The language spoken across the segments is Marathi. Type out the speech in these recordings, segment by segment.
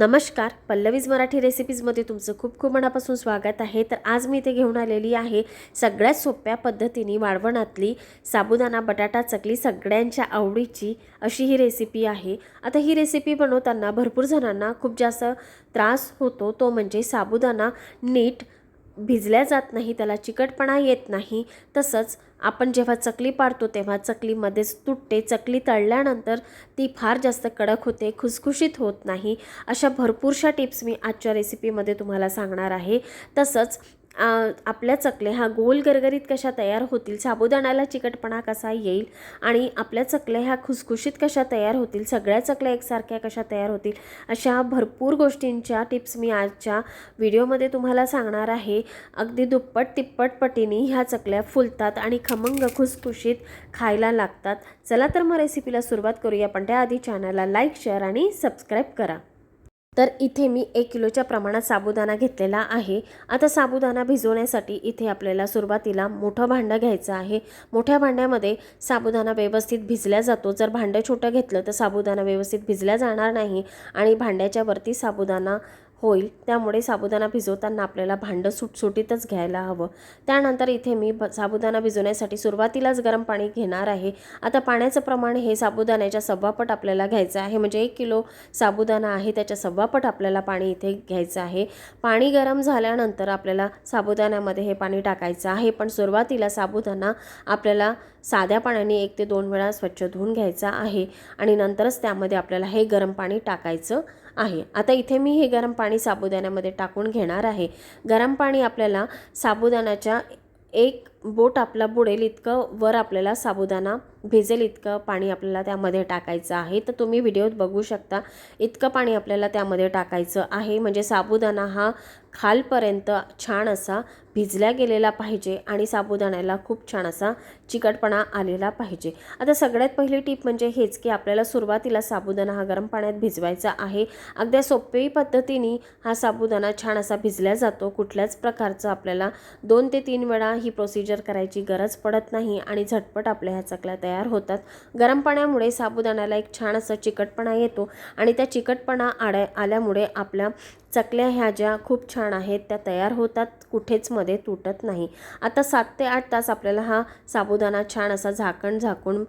नमस्कार पल्लवीज मराठी रेसिपीजमध्ये तुमचं खूप खूप मनापासून स्वागत आहे. तर आज मी इथे घेऊन आलेली आहे सगळ्यात सोप्या पद्धतीने वाळवणातली साबुदाणा बटाटा चकली सगळ्यांच्या आवडीची अशी ही रेसिपी आहे. आता ही रेसिपी बनवताना भरपूर जणांना खूप जास्त त्रास होतो. तो म्हणजे साबुदाणा नीट भिजल्या जात नाही त्याला चिकटपणा येत नाही. तसंच आपण जेव्हा चकली पाडतो तेव्हा चकलीमध्येच तुटते. चकली तळल्यानंतर ती फार जास्त कडक होते खुसखुशीत होत नाही. अशा भरपूरशा टिप्स मी आजच्या रेसिपीमध्ये तुम्हाला सांगणार आहे. तसंच आपल्या चकल्या ह्या गोल गरगरीत कशा तयार होतील साबुदाण्याला चिकटपणा कसा येईल आणि आपल्या चकल्या ह्या खुसखुशीत कशा तयार होतील सगळ्या चकल्या एकसारख्या कशा तयार होतील अशा भरपूर गोष्टींच्या टिप्स मी आजच्या व्हिडिओमध्ये तुम्हाला सांगणार आहे. अगदी दुप्पट तिप्पट पटीने ह्या चकल्या फुलतात आणि खमंग खुसखुशीत खायला लागतात. चला तर मग रेसिपीला सुरुवात करूया. पण त्याआधी चॅनलला लाईक शेअर आणि सबस्क्राईब करा. तर इथे मी एक किलोच्या प्रमाणात साबुदाणा घेतलेला आहे. आता साबुदाणा भिजवण्यासाठी इथे आपल्याला सुरुवातीला मोठं भांडं घ्यायचं आहे. मोठ्या भांड्यामध्ये साबुदाणा व्यवस्थित भिजल्या जातो. जर भांडं छोटं घेतलं तर साबुदाणा व्यवस्थित भिजल्या जाणार नाही आणि भांड्याच्या वरती साबुदाणा होईल. त्यामुळे साबुदाणा भिजवताना आपल्याला भांडं सुटसुटीतच घ्यायला हवं. त्यानंतर इथे मी साबुदाणा भिजवण्यासाठी सुरुवातीलाच गरम पाणी घेणार आहे. आता पाण्याचं प्रमाण हे साबुदाण्याच्या सव्वापट आपल्याला घ्यायचं आहे. म्हणजे एक किलो साबुदाणा आहे त्याच्या सव्वापट आपल्याला पाणी इथे घ्यायचं आहे. पाणी गरम झाल्यानंतर आपल्याला साबुदाण्यामध्ये हे पाणी टाकायचं आहे. पण सुरुवातीला साबुदाणा आपल्याला साध्या पाण्याने एक ते दोन वेळा स्वच्छ धुवून घ्यायचा आहे आणि नंतरच त्यामध्ये आपल्याला हे गरम पाणी टाकायचं आहे. आता इथे मी हे गरम पाणी साबुदाण्यामध्ये टाकून घेणार आहे. गरम पाणी आपल्याला साबुदाण्याच्या एक बोट आपला बुडेल इतकं वर आपल्याला साबुदाणा भिजेल इतकं पाणी आपल्याला त्यामध्ये टाकायचं आहे. तर तुम्ही व्हिडिओत बघू शकता इतकं पाणी आपल्याला त्यामध्ये टाकायचं आहे. म्हणजे साबुदाणा हा खालपर्यंत छान असा भिजल्या गेलेला पाहिजे आणि साबुदाण्याला खूप छान असा चिकटपणा आलेला पाहिजे. आता सगळ्यात पहिली टीप म्हणजे हेच की आपल्याला सुरुवातीला साबुदाणा हा गरम पाण्यात भिजवायचा आहे. अगदी सोपी पद्धतीने हा साबुदाणा छान असा भिजल्या जातो. कुठल्याच प्रकारचं आपल्याला दोन ते तीन वेळा ही प्रोसिजर करायची गरज पडत नाही आणि झटपट आपल्या ह्या चकल्या तयार होतात. गरम पाण्यामुळे साबुदाण्याला एक छान असा चिकटपणा येतो आणि त्या चिकटपणा आड्या आल्यामुळे आपल्या चकल्या ह्या ज्या खूप छान आहेत त्या तयार होतात कुठेच मध्ये तुटत नाही. आता सात ते आठ तास आपल्याला हा साबुदाणा छान असा झाकण झाकून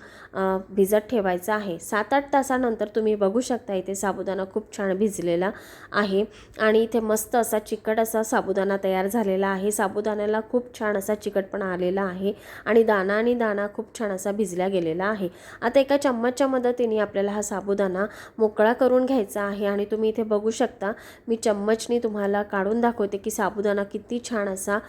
भिजत ठेवायचा आहे. सात आठ तासानंतर तुम्ही बघू शकता इथे साबुदाणा खूप छान भिजलेला आहे आणि इथे मस्त असा चिकट असा साबुदाणा तयार झालेला आहे. साबुदाण्याला खूप छान असा चिकटपणा आलेला आहे. आणि दाणा आणि दाणा खूप छान असा भिजला गेलेला आहे. आता एका चम्मचच्या मदतीने आपल्याला हा साबुदाणा मोकळा करून घ्यायचा आहे. आणि तुम्ही इथे बघू शकता मी चम्मचनी तुम्हाला काढून दाखवते की साबुदाणा किती छान असा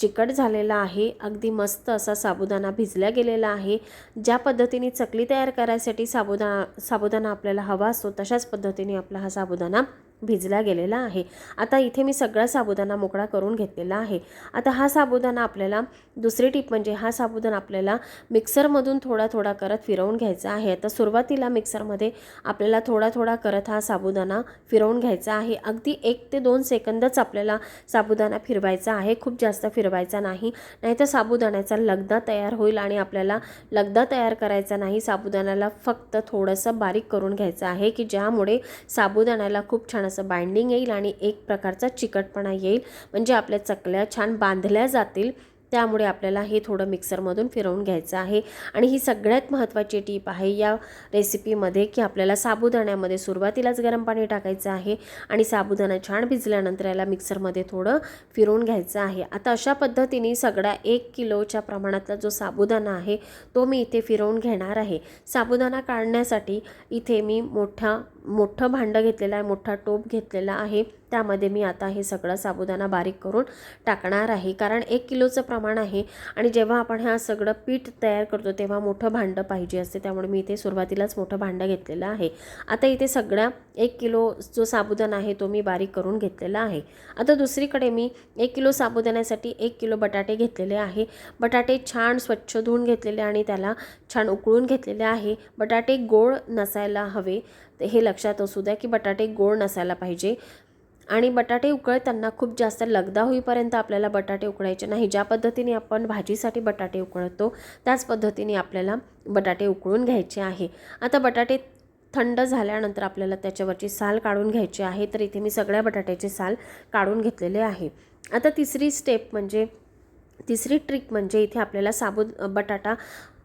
चिकट झालेला आहे. अगदी मस्त असा साबुदाणा भिजला गेलेला आहे. ज्या पद्धतीने चकली तयार करायसाठी साबुदाणा साबुदाणा आपल्याला हवा असतो तशाच पद्धतीने आपला हा साबुदाणा भिजला गेलेला आहे. आता इथे मी सगळा साबुदाणा मोकळा करून घेतलेला आहे. आता हा साबुदाणा आपल्याला दुसरी टीप म्हणजे हा साबुदाणा आपल्याला मिक्सरमधून थोडा थोडा करत फिरवून घ्यायचा आहे. आता सुरुवातीला मिक्सरमध्ये आपल्याला थोडा थोडा करत हा साबुदाणा फिरवून घ्यायचा आहे. अगदी एक ते दोन सेकंदच आपल्याला साबुदाणा फिरवायचा आहे. खूप जास्त फिरवायचा नाही. नाहीतर साबुदाण्याचा लगदा तयार होईल आणि आपल्याला लगदा तयार करायचा नाही. साबुदाण्याला फक्त थोडंसं बारीक करून घ्यायचं आहे की ज्यामुळे साबुदाण्याला खूप छान असं बाइंडिंग येईल आणि एक प्रकारचा चिकटपणा येईल. म्हणजे आपल्या चकल्या छान बांधल्या जातील. त्यामुळे आपल्याला हे थोडं मिक्सरमधून फिरवून घ्यायचं आहे. आणि ही सगळ्यात महत्त्वाची टीप आहे या रेसिपीमध्ये की आपल्याला साबुदाण्यामध्ये सुरुवातीलाच गरम पाणी टाकायचं आहे. आणि साबुदाणा छान भिजल्यानंतर याला मिक्सरमध्ये थोडं फिरवून घ्यायचं आहे. आता अशा पद्धतीने सगळा एक किलोच्या प्रमाणातला जो साबुदाणा आहे तो मी इथे फिरवून घेणार आहे. साबुदाणा काढण्यासाठी इथे मी मोठा मोठं भांडं घेतलेलं आहे मोठा टोप घेतलेला आहे. त्यामध्ये मी आता हे सगळं साबुदाणा बारीक करून टाकणार आहे. कारण एक किलोचं प्रमाण आहे आणि जेव्हा आपण हा सगळं पीठ तयार करतो तेव्हा मोठं भांडं पाहिजे असते. त्यामुळे मी इथे सुरुवातीलाच मोठं भांडं घेतलेलं आहे. आता इथे सगळ्या एक किलो जो साबुदाणा आहे तो मी बारीक करून घेतलेला आहे. आता दुसरीकडे मी एक किलो साबुदाण्यासाठी एक किलो बटाटे घेतलेले आहे. बटाटे छान स्वच्छ धुवून घेतलेले आणि त्याला छान उकळून घेतलेले आहे. बटाटे गोड नसायला हवे हे लक्षात असू द्या की बटाटे गोड नसायला पाहिजे. आणि बटाटे उकळताना खूप जास्त लगदा होईपर्यंत आपल्याला बटाटे उकळायचे नाही. ज्या पद्धतीने आपण भाजीसाठी बटाटे उकळतो त्याच पद्धतीने आपल्याला बटाटे उकळून घ्यायचे आहे. आता बटाटे थंड झाल्यानंतर आपल्याला त्याच्यावरची साल काढून घ्यायची आहे. तर इथे मी सगळ्या बटाट्याचे साल काढून घेतलेले आहे. आता तिसरी स्टेप म्हणजे तिसरी ट्रिक म्हणजे इथे आपल्याला साबूत बटाटा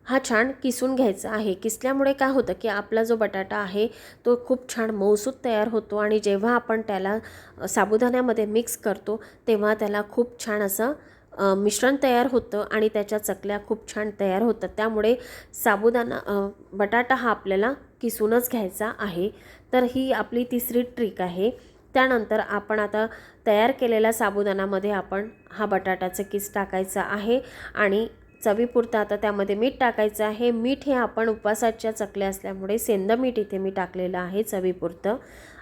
हा छान किसून घ्यायचा आहे. किसल्यामुळे काय होतं की आपला जो बटाटा आहे तो खूप छान मऊसूत तयार होतो आणि जेव्हा आपण त्याला साबुदाण्यामध्ये मिक्स करतो तेव्हा त्याला खूप छान असं मिश्रण तयार होतं आणि त्याच्या चकल्या खूप छान तयार होतात. त्यामुळे साबुदाणा बटाटा हा आपल्याला किसूनच घ्यायचा आहे. तर ही आपली तिसरी ट्रिक आहे. त्यानंतर आपण आता तयार केलेल्या साबुदाणामध्ये आपण हा बटाटाचं किस टाकायचा आहे आणि चवीपुरतं आता त्यामध्ये मीठ टाकायचं आहे. मीठ हे आपण उपवासाच्या चकल्या असल्यामुळे सेंद मीठ इथे मी टाकलेलं आहे चवीपुरतं.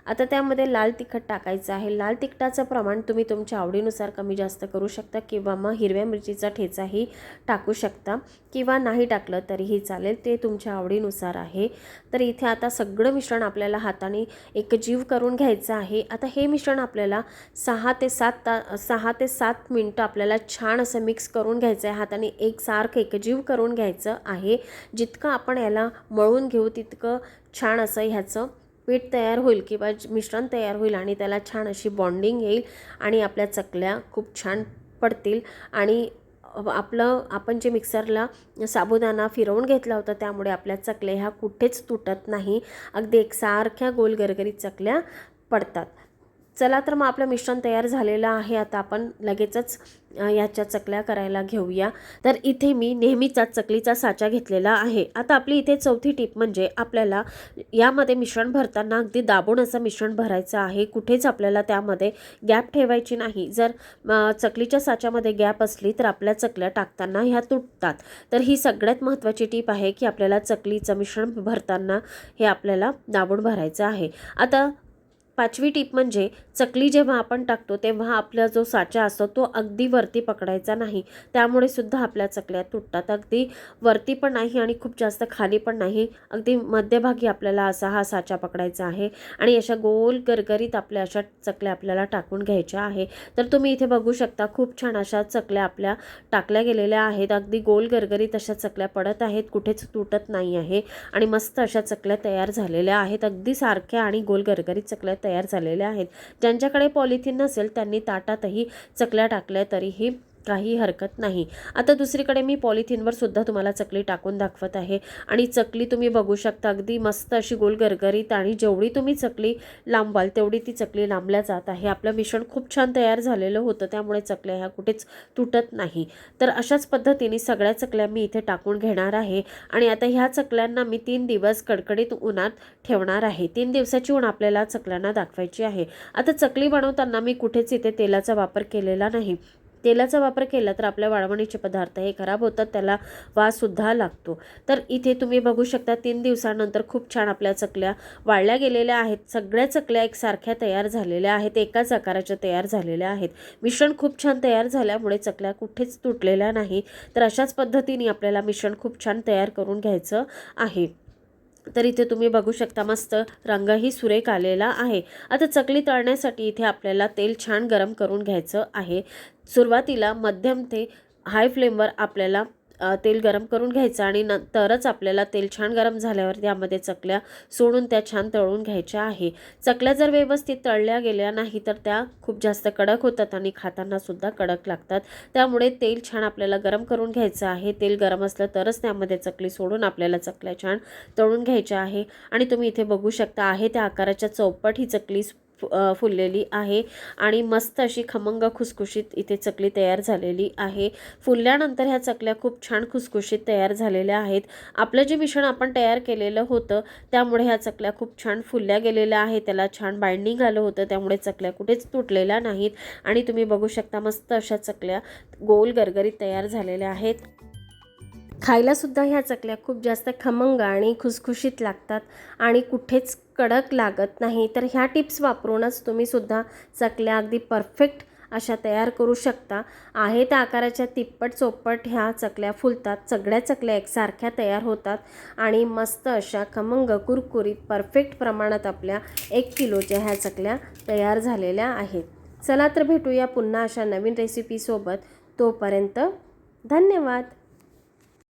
आता त्यामध्ये लाल तिखट टाकायचं आहे. लाल तिखटाचं प्रमाण तुम्ही तुमच्या आवडीनुसार कमी जास्त करू शकता किंवा मग हिरव्या मिरचीचा ठेचाही टाकू शकता किंवा नाही टाकलं तरीही चालेल. ते तुमच्या आवडीनुसार आहे. तर इथे आता सगळं मिश्रण आपल्याला हाताने एकजीव करून घ्यायचं आहे. आता हे मिश्रण आपल्याला सहा ते सात ता सहा ते सात मिनटं आपल्याला छान असं मिक्स करून घ्यायचं आहे. हाताने एकसारखं एकजीव करून घ्यायचं आहे. जितकं आपण याला मळून घेऊ तितकं छान असं ह्याचं पीठ तयार होईल किंवा मिश्रण तयार होईल आणि त्याला छान अशी बॉन्डिंग येईल आणि आपल्या चकल्या खूप छान पडतील. आणि आपलं आपण जे मिक्सरला साबुदाणा फिरवून घेतला होता त्यामुळे आपल्या चकल्या ह्या कुठेच तुटत नाही. अगदी एकसारख्या गोल गरगरीत चकल्या पडतात. चला तर मग आपलं मिश्रण तयार झालेलं आहे. आता आपण लगेचच याच्या चकल्या करायला घेऊया. तर इथे मी नेहमीचा चकलीचा साचा घेतलेला आहे. आता आपली इथे चौथी टीप म्हणजे आपल्याला यामध्ये मिश्रण भरताना अगदी दाबून असं मिश्रण भरायचं आहे. कुठेच आपल्याला त्यामध्ये गॅप ठेवायची नाही. जर चकलीच्या साच्यामध्ये गॅप असली तर आपल्या चकल्या टाकताना ह्या तुटतात. तर ही सगळ्यात महत्त्वाची टीप आहे की आपल्याला चकलीचं मिश्रण भरताना हे आपल्याला दाबून भरायचं आहे. आता पाचवी टीप म्हणजे चकली जेव्हा आपण टाकतो तेव्हा आपला जो साचा असतो तो अगदी वरती पकडायचा नाही. त्यामुळे सुद्धा आपल्या चकल्या तुटतात. अगदी वरती पण नाही आणि खूप जास्त खाली पण नाही. अगदी मध्यभागी आपल्याला असा हा साचा पकडायचा आहे आणि अशा गोल गरगरीत आपल्या अशा चकल्या आपल्याला टाकून घ्यायच्या आहे. तर तुम्ही इथे बघू शकता खूप छान अशा चकल्या आपल्या टाकल्या गेलेल्या आहेत. अगदी गोल गरगरीत अशा चकल्या पडत आहेत कुठेच तुटत नाही आहे आणि मस्त अशा चकल्या तयार झालेल्या आहेत. अगदी सारख्या आणि गोल गरगरीत चकल्या तयार तयार झालेल्या आहेत. ज्यांच्याकडे पॉलिथिन नसेल त्यांनी ताटातही चकल्या टाकल्या तरीही काही हरकत नाही. आता दुसरीकडे मी पॉलिथिनवर सुद्धा तुम्हाला चकली टाकून दाखवत आहे. आणि चकली तुम्ही बघू शकता अगदी मस्त अशी गोल गरगरीत आणि जेवढी तुम्ही चकली लांबाल तेवढी ती चकली लांबल्या जात आहे. आपलं मिश्रण खूप छान तयार झालेलं होतं त्यामुळे चकल्या ह्या कुठेच तुटत नाही. तर अशाच पद्धतीने सगळ्या चकल्या मी इथे टाकून घेणार आहे. आणि आता ह्या चकल्यांना मी तीन दिवस कडकडीत उन्हात ठेवणार आहे. तीन दिवसाची ऊन आपल्याला चकल्यांना दाखवायची आहे. आता चकली बनवताना मी कुठेच इथे तेलाचा वापर केलेला नाही. तेलाचा वापर केला तर आपल्या वाळवणीचे पदार्थ हे खराब होतात त्याला वाससुद्धा लागतो. तर इथे तुम्ही बघू शकता तीन दिवसानंतर खूप छान आपल्या चकल्या वाळल्या गेलेल्या आहेत. सगळ्या चकल्या एकसारख्या तयार झालेल्या आहेत एकाच आकाराच्या तयार झालेल्या आहेत. मिश्रण खूप छान तयार झाल्यामुळे चकल्या कुठेच तुटलेल्या नाही. तर अशाच पद्धतीने आपल्याला मिश्रण खूप छान तयार करून घ्यायचं आहे. तर इथे तुम्ही बघू शकता मस्त रंगही सुरेख आलेला आहे. आता चकली तळण्यासाठी इथे आपल्याला तेल छान गरम करून घ्यायचं आहे. सुरुवातीला मध्यम ते हाय फ्लेमवर आपल्याला तेल गरम करून घ्यायचं आणि नंतरच आपल्याला तेल छान गरम झाल्यावर त्यामध्ये चकल्या सोडून त्या छान तळून घ्यायच्या आहे. चकल्या जर व्यवस्थित तळल्या गेल्या नाही तर त्या खूप जास्त कडक होतात आणि खातानासुद्धा कडक लागतात. त्यामुळे तेल छान आपल्याला गरम करून घ्यायचं आहे. तेल गरम असलं तरच त्यामध्ये चकली सोडून आपल्याला चकल्या छान तळून घ्यायच्या आहे. आणि तुम्ही इथे बघू शकता आहे त्या आकाराच्या चौपट ही चकली फुललेली आहे आणि मस्त अशी खमंग खुसखुशीत इथे चकली तयार झालेली आहे. फुलल्यानंतर ह्या चकल्या खूप छान खुसखुशीत तयार झालेल्या आहेत. आपलं जे मिश्रण आपण तयार केलेलं होतं त्यामुळे ह्या चकल्या खूप छान फुलल्या गेलेल्या आहेत. त्याला छान बाइंडिंग आलं होतं त्यामुळे चकल्या कुठेच तुटलेल्या नाहीत. आणि तुम्ही बघू शकता मस्त अशा चकल्या गोल गरगरीत तयार झालेल्या आहेत. खायलासुद्धा ह्या चकल्या खूप जास्त खमंग आणि खुसखुशीत लागतात आणि कुठेच कडक लागत नाही तर ह्या टिप्स वापरूनच तुम्ही सुद्धा चकल्या अगदी परफेक्ट अशा तयार करू शकता. आहे त्या आकाराच्या तिप्पट चोपट ह्या चकल्या फुलतात सगळ्या चकल्या एकसारख्या तयार होतात आणि मस्त अशा खमंग कुरकुरीत परफेक्ट प्रमाणात आपल्या एक किलोच्या ह्या चकल्या तयार झालेल्या आहेत. चला तर भेटूया पुन्हा अशा नवीन रेसिपीसोबत तोपर्यंत धन्यवाद!